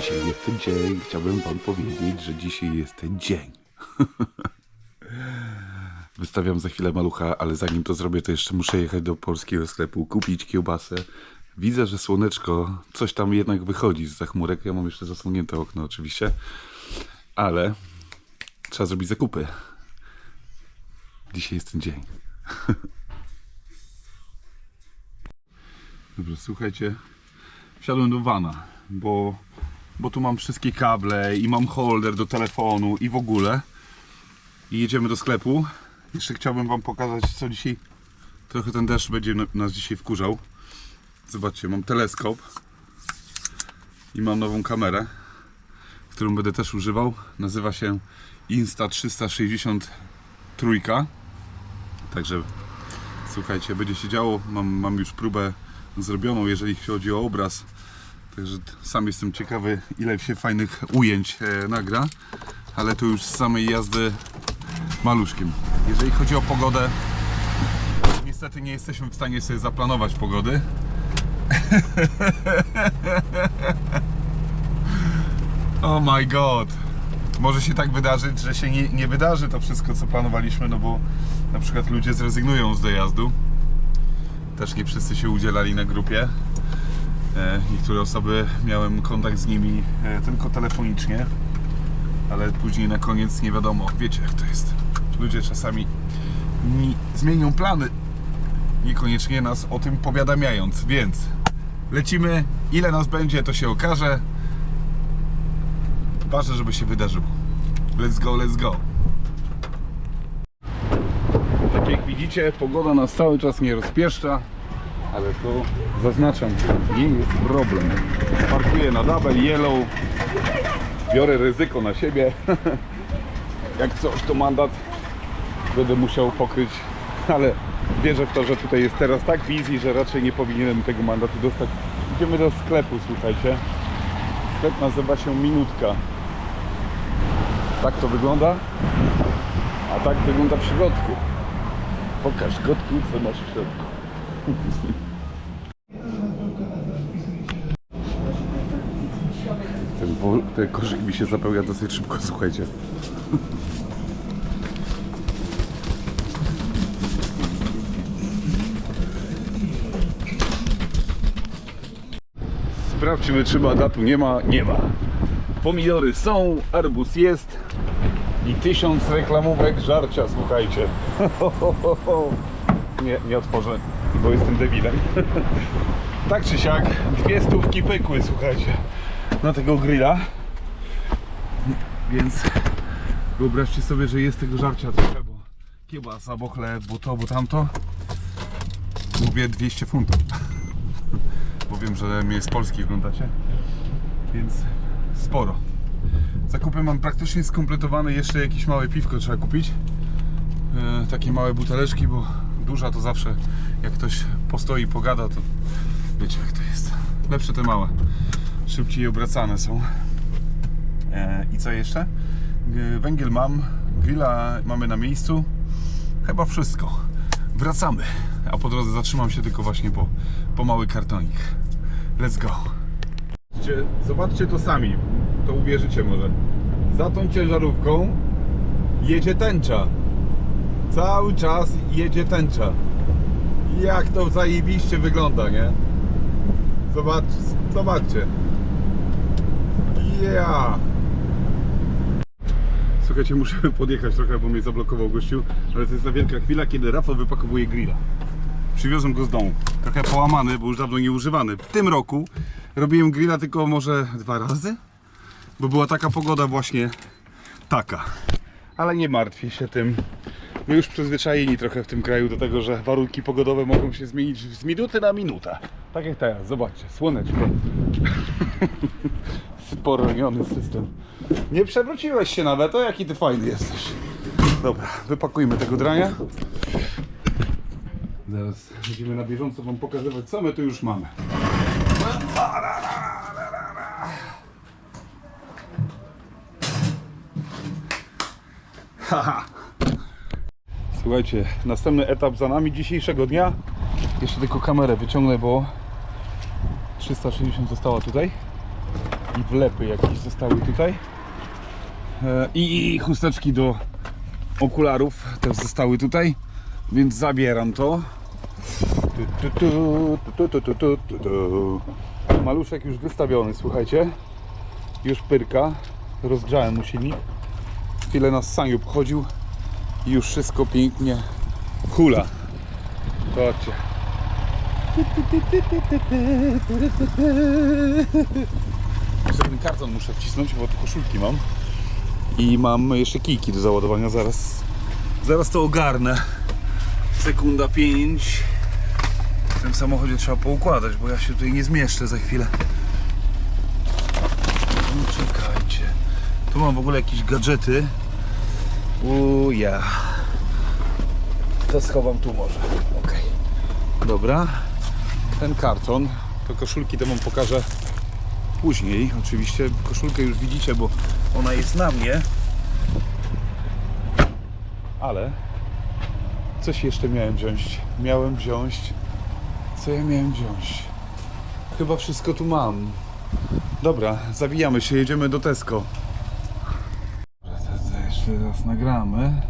Dzisiaj jest ten dzień. Chciałbym wam powiedzieć, że dzisiaj jest ten dzień. Wystawiam za chwilę malucha, ale zanim to zrobię, to jeszcze muszę jechać do polskiego sklepu, kupić kiełbasę. Widzę, że słoneczko, coś tam jednak wychodzi z chmurek. Ja mam jeszcze zasłonięte okno oczywiście, ale trzeba zrobić zakupy. Dzisiaj jest ten dzień. Dobrze, słuchajcie. Wsiadłem do vana, bo, bo tu mam wszystkie kable i mam holder do telefonu i w ogóle. I jedziemy do sklepu. Jeszcze chciałbym wam pokazać, co dzisiaj. Trochę ten deszcz będzie na- nas dzisiaj wkurzał. Zobaczcie, mam teleskop i mam nową kamerę, którą będę też używał. Nazywa się Insta363. Także słuchajcie, będzie się działo. Mam, mam już próbę zrobioną, jeżeli chodzi o obraz. Także sam jestem ciekawy, ile się fajnych ujęć e, nagra. Ale to już z samej jazdy maluszkiem. Jeżeli chodzi o pogodę, niestety nie jesteśmy w stanie sobie zaplanować pogody. oh my god. Może się tak wydarzyć, że się nie, nie wydarzy to wszystko, co planowaliśmy, no bo na przykład ludzie zrezygnują z dojazdu. Też nie wszyscy się udzielali na grupie. E, Niektóre osoby miałem kontakt z nimi e, tylko telefonicznie, ale później na koniec nie wiadomo. Wiecie jak to jest. Ludzie czasami ni- zmienią plany, niekoniecznie nas o tym powiadamiając, więc lecimy. Ile nas będzie, to się okaże. Ważne, żeby się wydarzyło. Let's go, let's go. Tak jak widzicie, pogoda nas cały czas nie rozpieszcza, ale to zaznaczam, nie jest problem. Parkuję na double yellow, biorę ryzyko na siebie. Jak coś, to mandat będę musiał pokryć, ale wierzę w to, że tutaj jest teraz tak busy, że raczej nie powinienem tego mandatu dostać. Idziemy do sklepu, słuchajcie. Sklep nazywa się Minutka. Tak to wygląda, a tak wygląda w środku. Pokaż kotku, co masz w środku. Ten, ten koszyk mi się zapełnia dosyć szybko, słuchajcie. Sprawdźmy, czy mandatu nie ma. Nie ma. Pomidory są, arbuz jest i tysiąc reklamówek żarcia, słuchajcie. Nie, nie otworzę, bo jestem debilem. Tak czy siak, dwie stówki pykły, słuchajcie, na tego grilla. Więc wyobraźcie sobie, że jest tego żarcia trochę, bo kiełbasa, bo chleb, bo to, bo tamto. Mówię 200 funtów. Bo wiem, że mnie z Polski oglądacie. Więc sporo. Zakupy mam praktycznie skompletowane. Jeszcze jakieś małe piwko trzeba kupić. E, takie małe buteleczki, bo duża to zawsze jak ktoś postoi, pogada, to wiecie jak to jest. Lepsze te małe. Szybciej obracane są. E, I co jeszcze? Węgiel mam, grilla mamy na miejscu. Chyba wszystko. Wracamy. A po drodze zatrzymam się tylko właśnie po, po mały kartonik. Let's go. Zobaczcie, to sami. To uwierzycie może. Za tą ciężarówką jedzie tęcza. Cały czas jedzie tęcza. Jak to zajebiście wygląda, nie? Zobaczcie, zobaczcie. Ja. Słuchajcie, muszę podjechać trochę, bo mnie zablokował gościu, ale to jest ta wielka chwila, kiedy Rafał wypakowuje grilla. Przywiozłem go z domu. Trochę połamany, bo już dawno nie używany. W tym roku robiłem grilla tylko może dwa razy, bo była taka pogoda właśnie taka. Ale nie martwię się tym. My już przyzwyczajeni trochę w tym kraju do tego, że warunki pogodowe mogą się zmienić z minuty na minutę. Tak jak teraz, zobaczcie, słoneczko. Sporoniony system. Nie przewróciłeś się nawet, o jaki ty fajny jesteś. Dobra, wypakujmy tego drania. Zaraz będziemy na bieżąco wam pokazywać, co my tu już mamy. Haha. Słuchajcie, następny etap za nami dzisiejszego dnia. Jeszcze tylko kamerę wyciągnę, bo 360 została tutaj. I wlepy jakieś zostały tutaj. E, I chusteczki do okularów też zostały tutaj. Więc zabieram to. Maluszek już wystawiony, słuchajcie. Już pyrka. Rozgrzałem mu silnik. Chwilę nas saniu pochodził. I już wszystko pięknie hula. Zobaczcie. Jeszcze ten karton muszę wcisnąć, bo tu koszulki mam. I mam jeszcze kijki do załadowania. Zaraz, zaraz to ogarnę. Sekunda 5. W tym samochodzie trzeba poukładać, bo ja się tutaj nie zmieszczę za chwilę. No, czekajcie. Tu mam w ogóle jakieś gadżety. Uja. To schowam tu może. Ok. Dobra. Ten karton. To koszulki to wam pokażę później. Oczywiście koszulkę już widzicie, bo ona jest na mnie. Ale coś jeszcze miałem wziąć. Miałem wziąć. Co ja miałem wziąć? Chyba wszystko tu mam. Dobra, zawijamy się, jedziemy do Tesco. Jeszcze raz nagramy.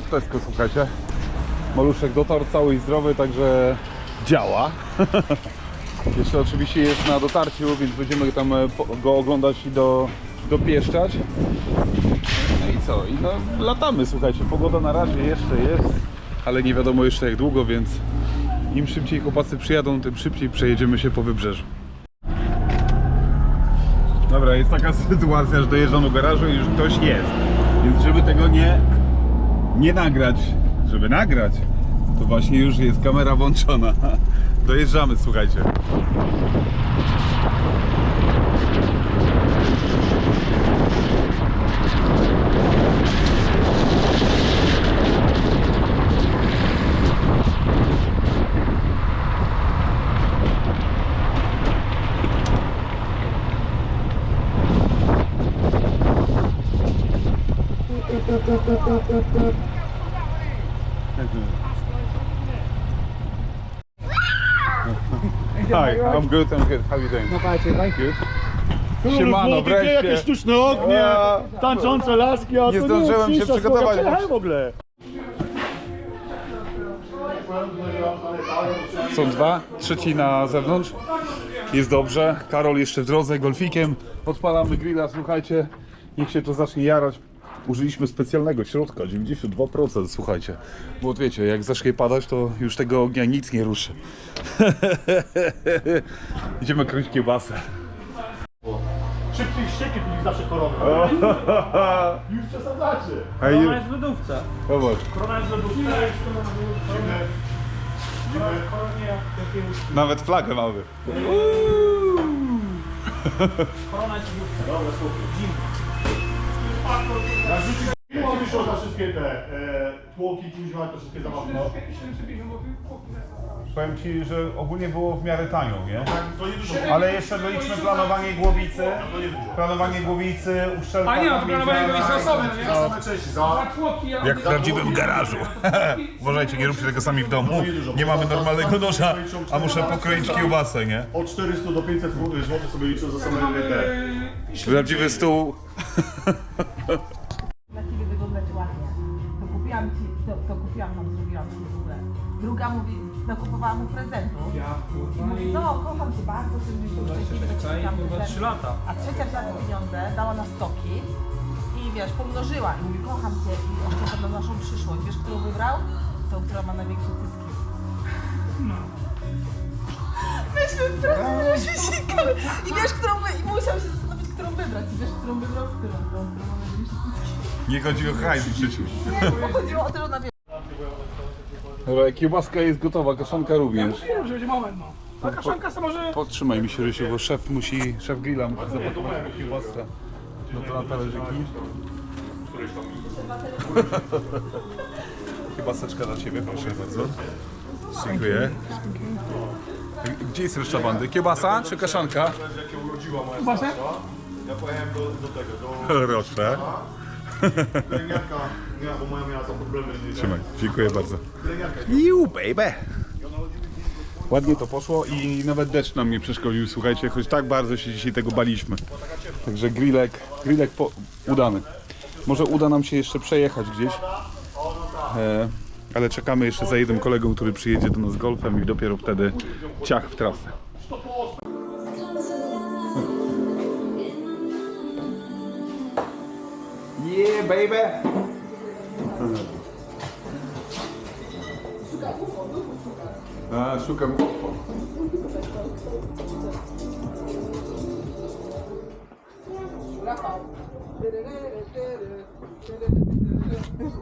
Pod Tesco, słuchajcie. Maluszek dotarł cały i zdrowy, także działa. Jeszcze oczywiście jest na dotarciu, więc będziemy tam e, go oglądać i do, dopieszczać. No i co? I no, latamy, słuchajcie. Pogoda na razie jeszcze jest, ale nie wiadomo jeszcze jak długo, więc im szybciej chłopacy przyjadą, tym szybciej przejedziemy się po wybrzeżu. Dobra, jest taka sytuacja, że dojeżdżam do garażu i już ktoś jest. Więc żeby tego nie, nie nagrać, żeby nagrać, to właśnie już jest kamera włączona. Dojeżdżamy, słuchajcie. Hi, I'm good, I'm good. How you doing? No patrzcie, tak? Good. Siemano, wreszcie. jakieś sztuczne ognie, tańczące laski, a Nie zdążyłem się cisza, przygotować. słowa, w ogóle. Są dwa, trzeci na zewnątrz. Jest dobrze. Karol jeszcze w drodze golfikiem. Odpalamy grilla, słuchajcie. Niech się to zacznie jarać. Użyliśmy specjalnego środka, 92%, słuchajcie. Bo wiecie, jak zacznie padać, to już tego ognia nic nie ruszy. Idziemy kroić kiełbasę. Szybciej ścieki tu zawsze korona. Już przesadzacie. Ej, Ona jest w lodówce. zobacz. Korona jest w lodówce. Nawet flagę mamy. Wyszło za wszystkie te e, tłoki, kuźwa, to wszystkie zabawki. Powiem Ci, że ogólnie było w miarę tanio, nie? To nie dużo. Ale jeszcze doliczmy planowanie głowicy, planowanie głowicy, uszczelka A nie, no to planowanie głowicy osobne, no nie? Same części, za Jak w prawdziwym garażu. Uważajcie, nie róbcie tego sami w domu. Nie mamy normalnego noża, a muszę pokroić kiełbasę, nie? od 400 do 500 zł sobie liczą za same te. Prawdziwy stół. Dla ciebie wyglądać ładnie. To kupiłam ci, to, to kupiłam tam, zrobiłam ci w ogóle. Druga mówi, no kupowałam mu prezentu. I mówi, no kocham cię bardzo, że mi się szczęśliwy, że ci kupiłam prezent. lata. A trzecia wzięła te pieniądze, dała na stoki i wiesz, pomnożyła i mówi, kocham cię i oszczędza na naszą przyszłość. Wiesz, którą wybrał? Tą, która ma największe cycki. Myśmy prawdziwie się sikały. I wiesz, którą wy... I musiał się wybrać. I wiesz, którą wybrał? Którą? Którą cycki. Nie chodzi o hajs w życiu. Nie, bo chodziło o to, że ona wie. Dobra, kiełbaska jest gotowa, kaszanka również. Wiem, że będzie moment, no. Ta kaszanka może... Podtrzymaj mi się Rysiu, bo szef musi, szef grilla musi zapakować kiełbaskę. No to na talerzyki. Kiełbaseczka dla Ciebie, proszę bardzo. Dziękuję. Gdzie jest reszta bandy? Kiełbasa czy kaszanka? Właśnie? Ja pojechałem do, do tego, do Proszę. pielęgniarka, miała, bo moja miała tam problemy. nie Trzymaj, dziękuję bardzo. Pielęgniarka You baby! Ładnie to poszło i nawet deszcz nam nie przeszkodził, słuchajcie, choć tak bardzo się dzisiaj tego baliśmy. Także grillek, grillek po, udany. Może uda nam się jeszcze przejechać gdzieś. E, ale czekamy jeszcze za jednym kolegą, który przyjedzie do nas golfem i dopiero wtedy ciach w trasę. Baby! A, szukam UFO.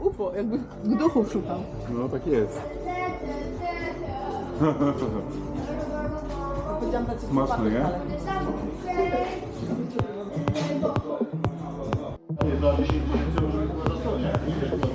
UFO, jakby duchów szukał. No tak jest. Smaczne, chłopaków, nie? Nie, dla 10 tysięcy może być na stronie. Ile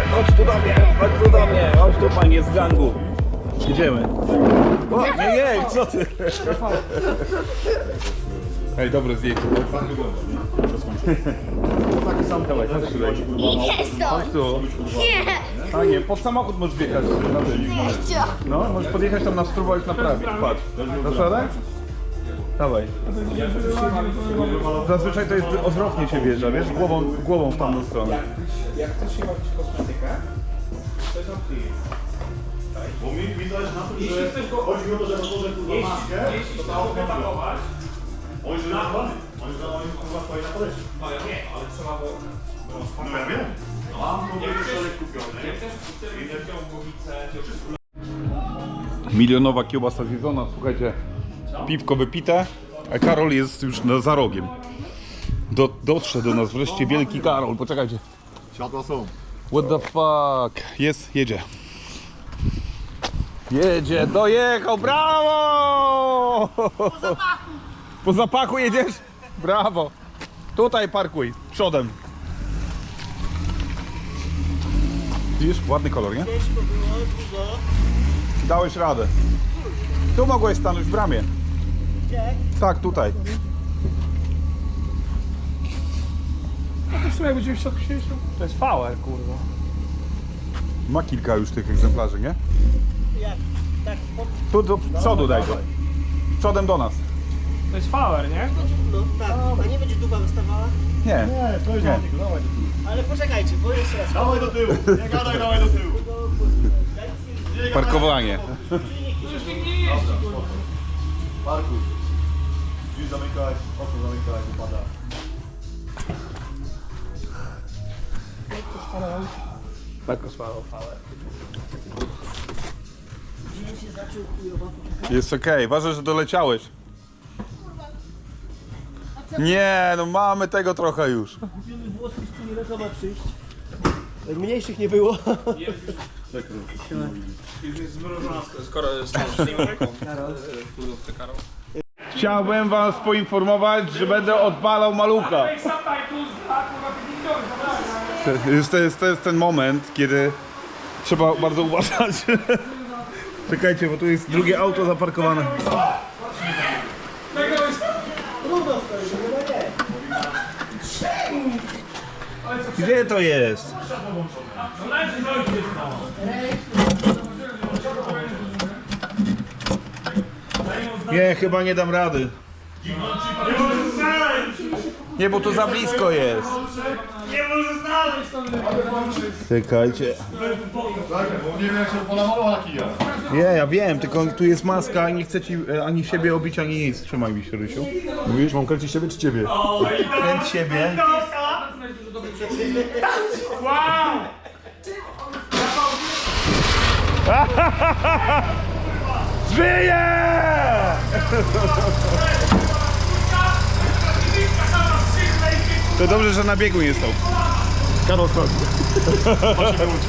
mnie, chodź tu do mnie, chodź tu do mnie, chodź tu panie z gangu. Idziemy. O, nie, nie, co ty? Ej, dobre zdjęcie. Tak wygląda, nie? Taki sam Dawaj, chodź tutaj. Chodź tu. Nie! A nie, pod samochód możesz wjechać na. No, możesz podjechać tam na spróbować naprawić. Patrz. Dasz radę? Dawaj. Zazwyczaj to jest odwrotnie się wjeżdża, wiesz? Głową, głową w tamtą stronę. Bo mi zależy na tym, że chodzi mi o to, że rozłożę kurwa maskę, to ta auto wypakować. On jest nazwany. On jest on jest, kurwa stoi na podejściu. No ja wiem, ale trzeba go... No ja wiem. Mam kompletny szereg kupiony. Milionowa kiełbasa zjedzona, słuchajcie, piwko wypite, a Karol jest już na, za rogiem. Do, dotrze do nas wreszcie wielki Karol, poczekajcie. Światła są. What the fuck? Jest, jedzie. Jedzie, dojechał, brawo! Po zapachu. Po zapachu jedziesz? Brawo. Tutaj parkuj, przodem. Widzisz, ładny kolor, nie? Dałeś radę. Tu mogłeś stanąć w bramie. Tak, tutaj. No to w sumie jak będziemy w środku siedzieć, to- to jest VR, kurwa. Ma kilka już tych egzemplarzy, nie? Tu do przodu daj go. Przodem do nas. To jest VR, nie? No tak, a nie będzie dupa wystawała? Nie. Nie, Nie. dawaj do tyłu. Ale poczekajcie, bo jeszcze raz. Dawaj do tyłu. Nie gadaj, dawaj do tyłu. Parkowanie. Przecież nikt nie jeździ, kurwa. Parkuj. Drzwi zamykać, okno zamykać, upada. Tak osłał fałę. Jest okej, ważne, że doleciałeś. Nie, no mamy tego trochę już. Kupiony włoski z nie ma przyjść. Mniejszych nie było. Chciałbym was poinformować, że będę odpalał malucha. To jest, to jest, to jest ten moment, kiedy trzeba bardzo uważać. Czekajcie, bo tu jest drugie auto zaparkowane. Gdzie to jest? Nie, chyba nie dam rady. Nie, bo to za blisko jest. Czekajcie. Bo nie wiem jak się kija. Nie, ja wiem, tylko tu jest maska i nie chcę ci e, ani siebie obić, ani nic. Trzymaj mi się, Rysiu. Mówisz, mam kręcić siebie czy ciebie? Kręć siebie. Żyje! To dobrze, że na biegu nie stał. Karol sprawdzi. To się wyłączy.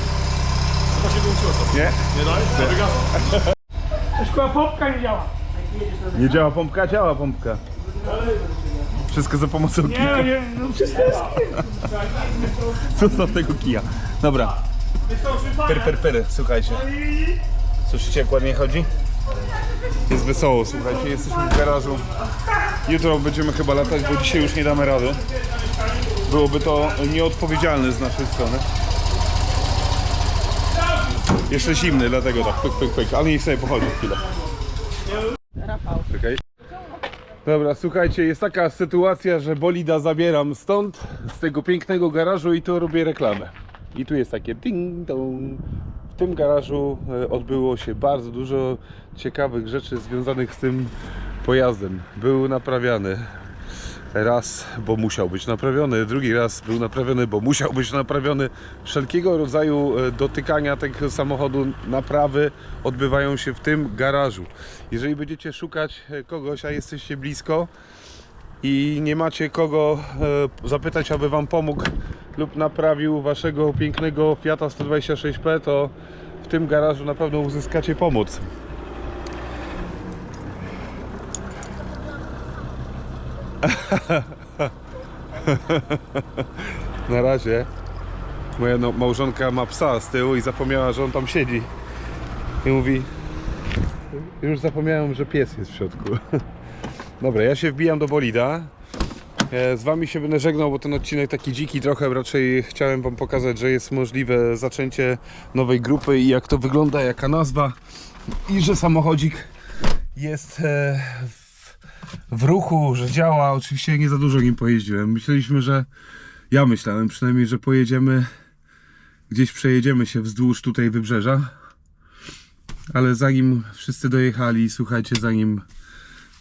To się wyłączyło co? Nie? Nie daj? Wygasł. Szkoła popka nie działa. Nie działa pompka? Działa pompka. Wszystko za pomocą Nie, kija. no nie, no wszystko jest. Zostaw tego kija. Dobra. Per, per, per. Słuchajcie. Słyszycie jak ładnie chodzi? Jest wesoło, słuchajcie. Jesteśmy w garażu. Jutro będziemy chyba latać, bo dzisiaj już nie damy rady. Byłoby to nieodpowiedzialne z naszej strony. Jeszcze zimny, dlatego tak, pyk, pyk, pyk. Ale niech sobie pochodzi chwilę. Czekaj. Dobra, słuchajcie, jest taka sytuacja, że bolida zabieram stąd, z tego pięknego garażu i tu robię reklamę. I tu jest takie ding dong. W tym garażu e, odbyło się bardzo dużo ciekawych rzeczy związanych z tym pojazdem. Był naprawiany raz, bo musiał być naprawiony, drugi raz był naprawiony, bo musiał być naprawiony. Wszelkiego rodzaju e, dotykania tego samochodu, naprawy odbywają się w tym garażu. Jeżeli będziecie szukać e, kogoś, a jesteście blisko i nie macie kogo e, zapytać, aby Wam pomógł lub naprawił Waszego pięknego Fiata 126P, to w tym garażu na pewno uzyskacie pomoc. Na razie moja no, małżonka ma psa z tyłu i zapomniała, że on tam siedzi. I mówi, już zapomniałem, że pies jest w środku. Dobra, ja się wbijam do bolida. E, Z Wami się będę żegnał, bo ten odcinek taki dziki trochę. Raczej chciałem Wam pokazać, że jest możliwe zaczęcie nowej grupy i jak to wygląda, jaka nazwa. I że samochodzik jest e, w, w ruchu, że działa. Oczywiście nie za dużo nim pojeździłem. Myśleliśmy, że ja myślałem przynajmniej, że pojedziemy gdzieś przejedziemy się wzdłuż tutaj wybrzeża. Ale zanim wszyscy dojechali, słuchajcie, zanim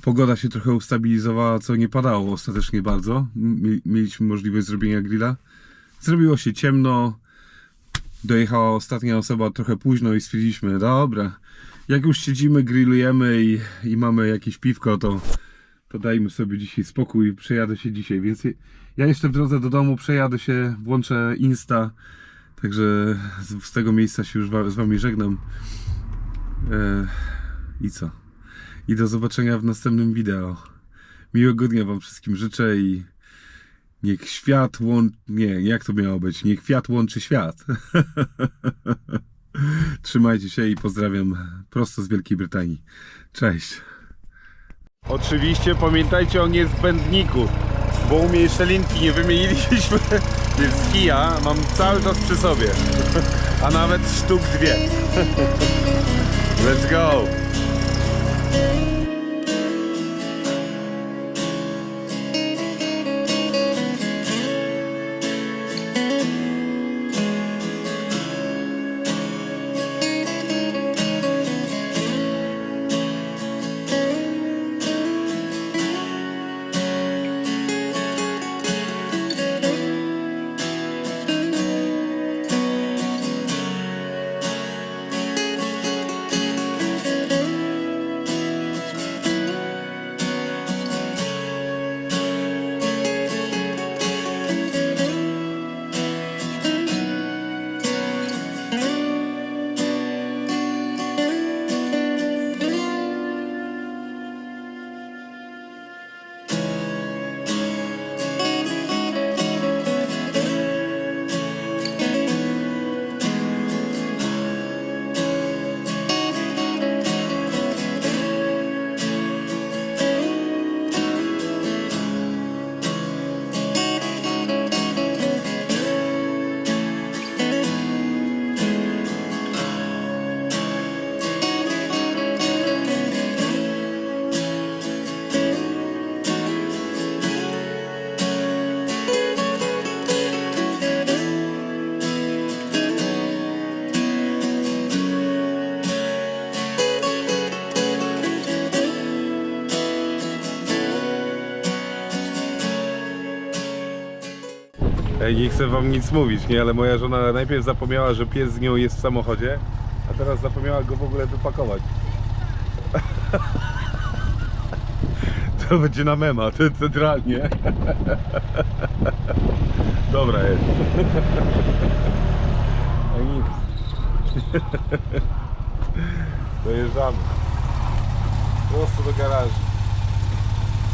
pogoda się trochę ustabilizowała, co nie padało ostatecznie bardzo, mi- mieliśmy możliwość zrobienia grilla. Zrobiło się ciemno, dojechała ostatnia osoba trochę późno i stwierdziliśmy, dobra, jak już siedzimy, grillujemy i, i mamy jakieś piwko, to, to dajmy sobie dzisiaj spokój, przejadę się dzisiaj, więc ja jeszcze w drodze do domu przejadę się, włączę Insta, także z, z tego miejsca się już z Wami żegnam. E, I co? I do zobaczenia w następnym wideo. Miłego dnia Wam wszystkim życzę i niech świat łączy... Nie, jak to miało być? Niech kwiat łączy świat. Trzymajcie się i pozdrawiam prosto z Wielkiej Brytanii. Cześć. Oczywiście pamiętajcie o niezbędniku, bo u mnie jeszcze linki nie wymieniliśmy. Więc kija mam cały czas przy sobie. A nawet sztuk dwie. Let's go! Ej, nie chcę wam nic mówić, nie? Ale moja żona najpierw zapomniała, że pies z nią jest w samochodzie, a teraz zapomniała go w ogóle wypakować. To będzie na mema, to centralnie. Dobra jest. No nic. Dojeżdżamy. Prosto do garażu.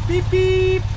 Pip, pip.